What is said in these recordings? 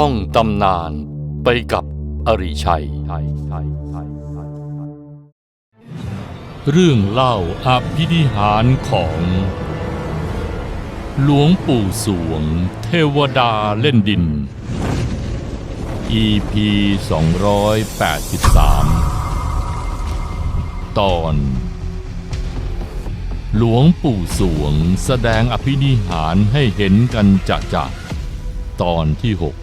ท่องตำนานไปกับอริชัย เรื่องเล่าอภินิหารของ หลวงปู่สวง เทวดาเล่นดิน EP 283 ตอน หลวงปู่สวงแสดงอภินิหารให้เห็นกันจะจะตอนที่6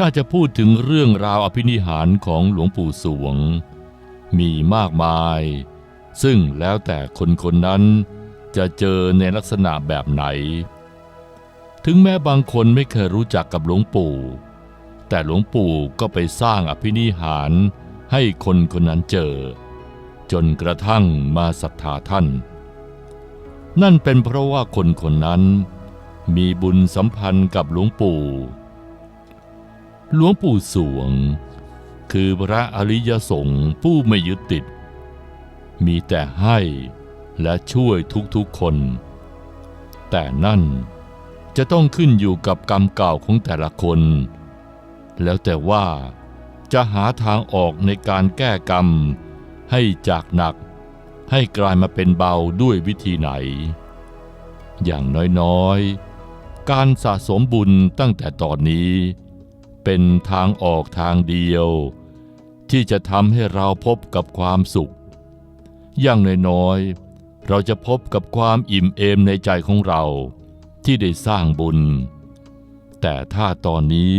ถ้าจะพูดถึงเรื่องราวอภินิหารของหลวงปู่สวง มีมากมาย ซึ่งแล้วแต่คนคนนั้นจะเจอในลักษณะแบบไหน ถึงแม้บางคนไม่เคยรู้จักกับหลวงปู่ แต่หลวงปู่ก็ไปสร้างอภินิหารให้คนคนนั้นเจอ จนกระทั่งมาศรัทธาท่าน นั่นเป็นเพราะว่าคนคนนั้นมีบุญสัมพันธ์กับหลวงปู่ หลวงปู่สวง คือพระอริยสงฆ์ผู้ไม่ยึดติด มีแต่ให้และช่วยทุกๆคน แต่นั่นจะต้องขึ้นอยู่กับกรรมเก่าของแต่ละคน แล้วแต่ว่าจะหาทางออกในการแก้กรรม ให้จากหนักให้กลายมาเป็นเบาด้วยวิธีไหน อย่างน้อยๆ การสะสมบุญตั้งแต่ตอนนี้ เป็นทางออกทางเดียว ที่จะทำให้เราพบกับความสุข อย่างน้อยๆเราจะพบกับความอิ่มเอมในใจของเราที่ได้สร้างบุญ แต่ถ้าตอนนี้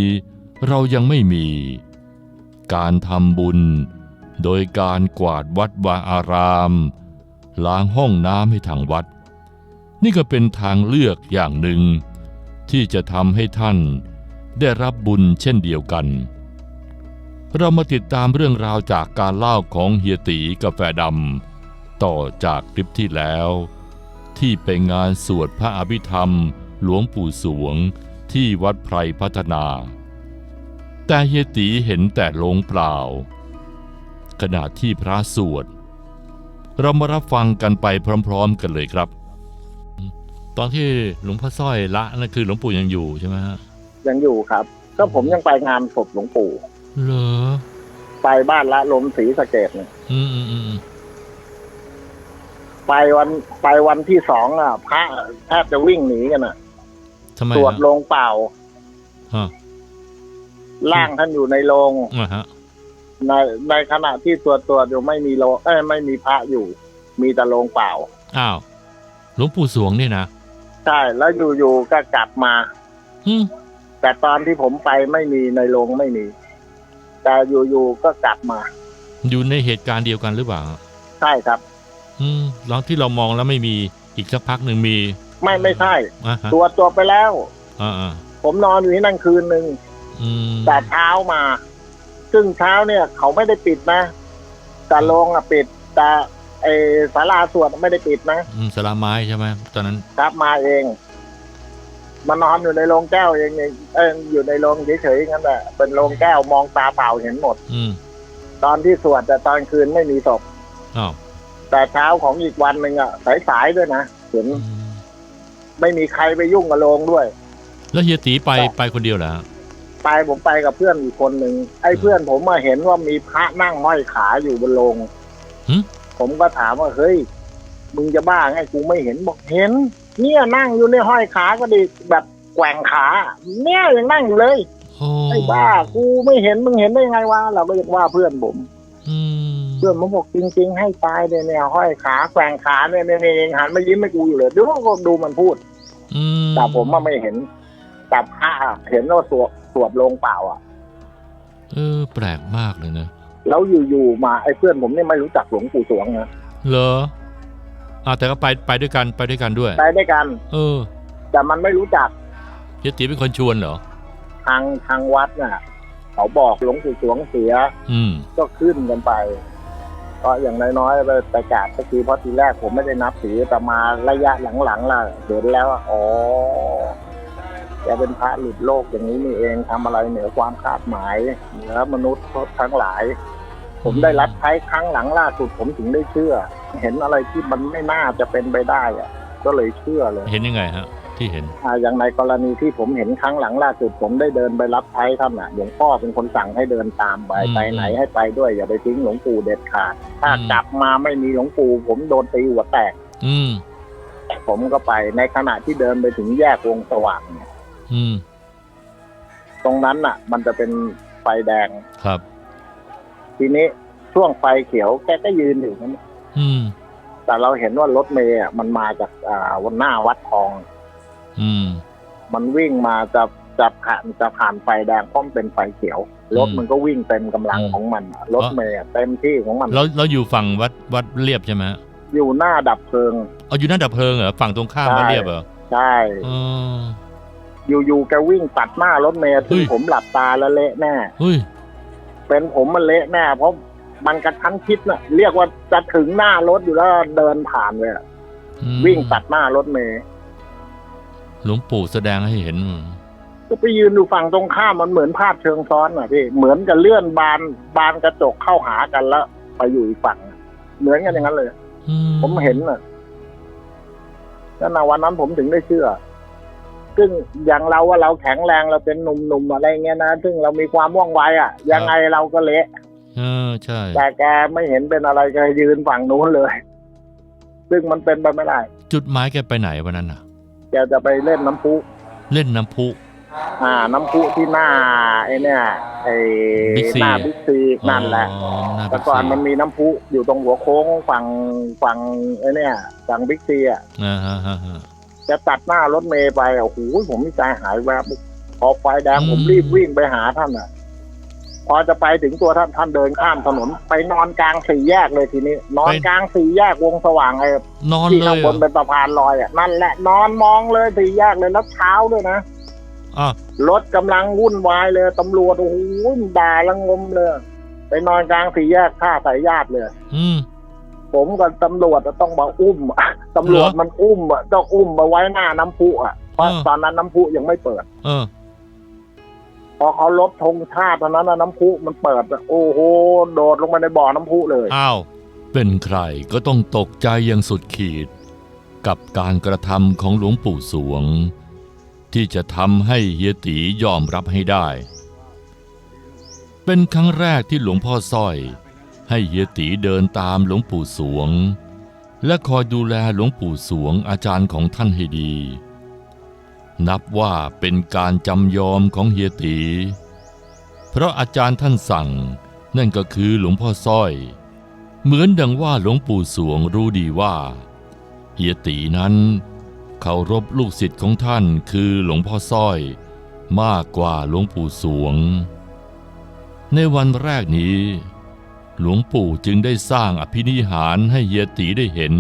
เรายังไม่มี การทำบุญ โดยการกวาดวัดวาอาราม ล้างห้องน้ำให้ทางวัด นี่ก็เป็นทางเลือกอย่างหนึ่ง ที่จะทำให้ท่าน ได้รับบุญเช่นเดียวกัน เรามาติดตามเรื่องราวจากการเล่าของเฮียตีกาแฟดำต่อจากคลิปที่แล้ว ที่ไปงานสวดพระอภิธรรม หลวงปู่สวงที่วัดไพรพัฒนา แต่เฮียตีเห็นแต่โลงเปล่า ขณะที่พระสวด เรามารับฟังกันไปพร้อมๆกันเลยครับ ตอนที่หลวงพ่อสร้อยละนั่นคือหลวงปู่ยังอยู่ใช่ไหมฮะ ยังอยู่ครับ ก็ผมยังไปงานศพหลวงปู่เหรอไปบ้านละลมศรีสะเกดเนี่ยอืมอืมอืมไปวันไปวันที่สองอะ พระแทบจะวิ่งหนีกันอะทำไมสวดฮะลงเปล่าฮะร่างท่านอยู่ในโรงอ่าฮะในในขณะที่ตัวตัวอยู่ไม่มีโรงเอ้ยไม่มีพระอยู่ มีแต่โรงเปล่าอ้าวหลวงปู่สวงนี่นะใช่แล้วอยู่ๆก็กลับมาอืม แต่ตอนที่ผมไปไม่มีในโรงไม่มี แต่อยู่ๆก็กลับมา อยู่ในเหตุการณ์เดียวกันหรือเปล่า ใช่ครับ อืมหลังที่เรามองแล้วไม่มีอีกสักพักหนึ่งมี ไม่ไม่ใช่ อ่าฮะตัวตัวไปแล้ว อ่าอ่าผมนอนอยู่ที่นั่นคืนหนึ่งอืมแต่เช้ามา ซึ่งเช้าเนี่ย เขาไม่ได้ปิดนะ แต่โรงอะปิด แต่ไอศาลาสวดไม่ได้ปิดนะ อืมสลาไม้ใช่ไหมตอนนั้น ครับมาเอง มานอนอยู่ในโรงแก้วเองเองเอออยู่ในโรงเฉยๆงั้นแหละเป็นโรงแก้วมองตาเปล่าเห็นหมด อืมตอนที่สวดแต่ตอนคืนไม่มีศพอ้าวแต่เช้าของอีกวันหนึ่งอะสายๆด้วยนะเห็นอืมไม่มีใครไปยุ่งกับโรงด้วย แล้วเฮียตีไปไปคนเดียวเหรอฮะ ไปผมไปกับเพื่อนอีกคนหนึ่งไอ้เพื่อนผมมาเห็นว่ามีพระนั่งห้อยขาอยู่บนโรงหึ ผมก็ถามว่าเฮ้ยมึงจะบ้าไงกูไม่เห็นบอกเห็น เนี่ยนั่งอยู่ในห้อยขาก็ดีแบบแกว่งขา เนี่ยยังนั่งอยู่เลยโอ้ไอ้บ้ากูไม่เห็นมึงเห็นได้ไงวะเราก็ยังว่าเพื่อนผมอืมเพื่อนผมบอกจริง ๆ ให้ตายเนี่ยเนี่ยห้อยขาแกว่งขาเนี่ยเนี่ยเนี่ยยังหันมายิ้มให้กูอยู่เลยดูก็ดูมันพูด อืมแต่ผมว่าไม่เห็นแต่พระอะเห็นว่าสวดสวดลงเปล่าอะ เออ แปลกมากเลยนะแล้วอยู่ๆมาไอ้เพื่อนผมเนี่ยไม่รู้จักหลวงปู่สวงนะเหรอ อ่าแต่ก็ไปไปด้วยกันไปด้วยกันด้วย ไปด้วยกัน เออ แต่มันไม่รู้จักเฮียตีเป็นคนชวนเหรอ ทางทางวัดน่ะ เขาบอกหลวงปู่สวงเสีย อืม ก็ขึ้นกันไป ก็อย่างน้อยๆไปไปกราบสักทีเพราะทีแรกผมไม่ได้นับถือแต่มาระยะหลังๆล่ะเห็นแล้วว่าอ๋อแกเป็นพระหลุดโลกอย่างนี้นี่เองทำอะไรเหนือความคาดหมายเหนือมนุษย์ทั้งหลาย ผมได้รับใช้ครั้งหลังล่าสุดผมถึงได้เชื่อ เห็นอะไรที่มันไม่น่าจะเป็นไปได้อะก็เลยเชื่อเลยเห็นยังไงฮะทที่เห็นอ่าอย่างในกรณีที่ผมเห็นครั้งหลังล่าสุดผมได้เดินไปรับใช้ท่านอะหลวงพ่อเป็นคนสั่งให้เดินตามไปอืม ไปไหนให้ไปด้วยอย่าไปทิ้งหลวงปู่เด็ดขาด ถ้าอืมกลับมาไม่มีหลวงปู่ผมโดนตีหัวแตก อืม ผมก็ไปในขณะที่เดินไปถึงแยกวงสว่างเนี่ย อืม ตรงนั้นน่ะ มันจะเป็นไฟแดง ครับ ทีนี้ช่วงไฟเขียวแกก็ยืนอยู่นั้นอืม แต่เราเห็นว่ารถเมย์อะมันมาจากอ่าวันหน้าวัดทอง อืม มันวิ่งมาจะจะผ่านจะผ่านไฟแดงเพราะมันเป็นไฟเขียว รถอืมมันก็วิ่งเต็มกำลังอืม ของมันอะรถเมย์อะเต็มที่ของมันเราเราอยู่ฝั่งวัดวัดเรียบใช่ไหมฮะอยู่หน้าดับเพลิง เอาอยู่หน้าดับเพลิงเหรอฝั่งตรงข้ามใช่ วัดเรียบเหรอใช่ อ๋อ อยู่ๆแกวิ่งตัดหน้ารถเมย์เฮ้ที่ย ผมหลับตาแล้วเละแน่ เฮ้ย เป็นผมมันเละแน่เพราะมันกระชั้นชิดน่ะ เรียกว่าจะถึงหน้ารถอยู่แล้วเดินผ่านเลยอะอืมวิ่งตัดหน้ารถเมย์หลวงปู่แสดงให้เห็น ก็ไปยืนอยู่ฝั่งตรงข้ามมันเหมือนภาพเชิงซ้อนอะพี่เหมือนกับเลื่อนบานบานกระจกเข้าหากันแล้ว ไปอยู่อีกฝั่งอะเหมือนกันอย่างนั้นเลย อืผมเห็นน่ะแล้วนะวันนั้นผมถึงได้เชื่อ ซึ่งอย่างเราว่าเราแข็งแรงเราเป็นหนุ่มๆอะไรเงี้ยนะซึ่งเรามีความว่องไวอะ ยังไงเราก็เละเออใช่ แต่แกไม่เห็นเป็นอะไรแกยืนฝั่งนู้นเลย ซึ่งมันเป็นไปไม่ได้ จุดหมายแกไปไหนวันนั้นน่ะแกจะไปเล่นน้ำพุ เล่นน้ำพุ อ่า น้ำพุที่หน้าไอ้เนี่ยไอ้ Big C หน้าบิ๊กซีนั่นแหละ อ๋อหน้าแต่บิ๊กก่อนซีมันมีน้ำพุอยู่ตรงหัวโค้งฝั่งฝั่งไอ้เนี่ยฝั่งบิ๊กซีอะ อ่าฮะฮะฮะ จะตัดหน้ารถเมย์ไปอะโอ้โหผมมีใจหายแวบพอไฟแดงอืมผมรีบวิ่งไปหาท่านอะ พอจะไปถึงตัวท่านท่านเดินข้ามถนน ไปนอนกลางสี่แยกเลยทีนี้ นอนกลางสี่แยกวงสว่างไอ้นอนที่เลข้างยบเหรอนเป็นสะพานลอยอะนั่นแหละนอนมองเลยสี่แยกเลยแล้วเช้าด้วยนะอะรถกำลังวุ่นวายเลยตำรวจโอ้โหด่าละงมเลย ไปนอนกลางสี่แยกฆ่าสายญาติเลย อืม ผมกับตำรวจต้องมาอุ้มตำรวจเหรอมันอุ้มอะต้องอุ้มมาไว้หน้าน้ำพุอะเพราะอ่าตอนนั้นน้ำพุยังไม่เปิด เออ พอเขาลบธงชาติตอนนั้นน่ะน้ำพุมันเปิดอะโอ้โหโดดลงไปในบ่อน้ำพุเลยอ้าวเป็นใครก็ต้องตกใจอย่างสุดขีด กับการกระทำของหลวงปู่สวง ที่จะทำให้เฮียตียอมรับให้ได้ เป็นครั้งแรกที่หลวงพ่อสร้อย ให้เฮียตีเดินตามหลวงปู่สวง และคอยดูแลหลวงปู่สวงอาจารย์ของท่านให้ดี นับว่าเป็นการจำยอมของเฮียตี เพราะอาจารย์ท่านสั่งนั่นก็คือหลวงพ่อสร้อย เหมือนดังว่าหลวงปู่สวงรู้ดีว่าเฮียตีนั้นเคารพลูกศิษย์ของท่านคือหลวงพ่อสร้อยมากกว่าหลวงปู่สวง ในวันแรกนี้ หลวงปู่จึงได้สร้างอภินิหารให้เฮียตีได้เห็น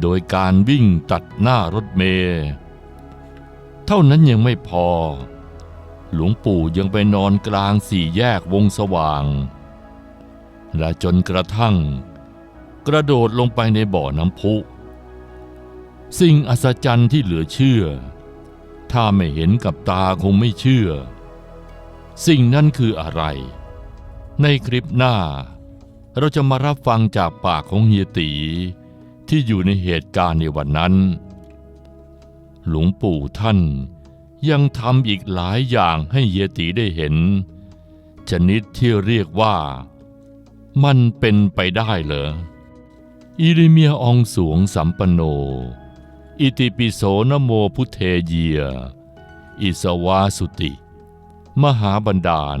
โดยการวิ่งตัดหน้ารถเมล์เท่านั้นยังไม่พอ หลวงปู่ยังไปนอนกลางสี่แยกวงสว่าง และจนกระทั่ง กระโดดลงไปในบ่อน้ำพุ สิ่งอัศจรรย์ที่เหลือเชื่อ ถ้าไม่เห็นกับตาคงไม่เชื่อ สิ่งนั้นคืออะไร ในคลิปหน้า เราจะมารับฟังจากปากของเฮียตี ที่อยู่ในเหตุการณ์ในวันนั้น หลวงปู่ท่านยังทำอีกหลายอย่างให้เฮียตีได้เห็น ชนิดที่เรียกว่า มันเป็นไปได้เหรออิริเมียองสวงสัมปโน อิติปิโสนโมพุทเทเยีย อิสวาสุติ มหาบันดาล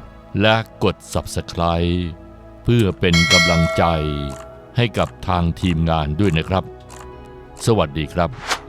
และกด Subscribe เพื่อเป็นกำลังใจให้กับทางทีมงานด้วยนะครับ สวัสดีครับ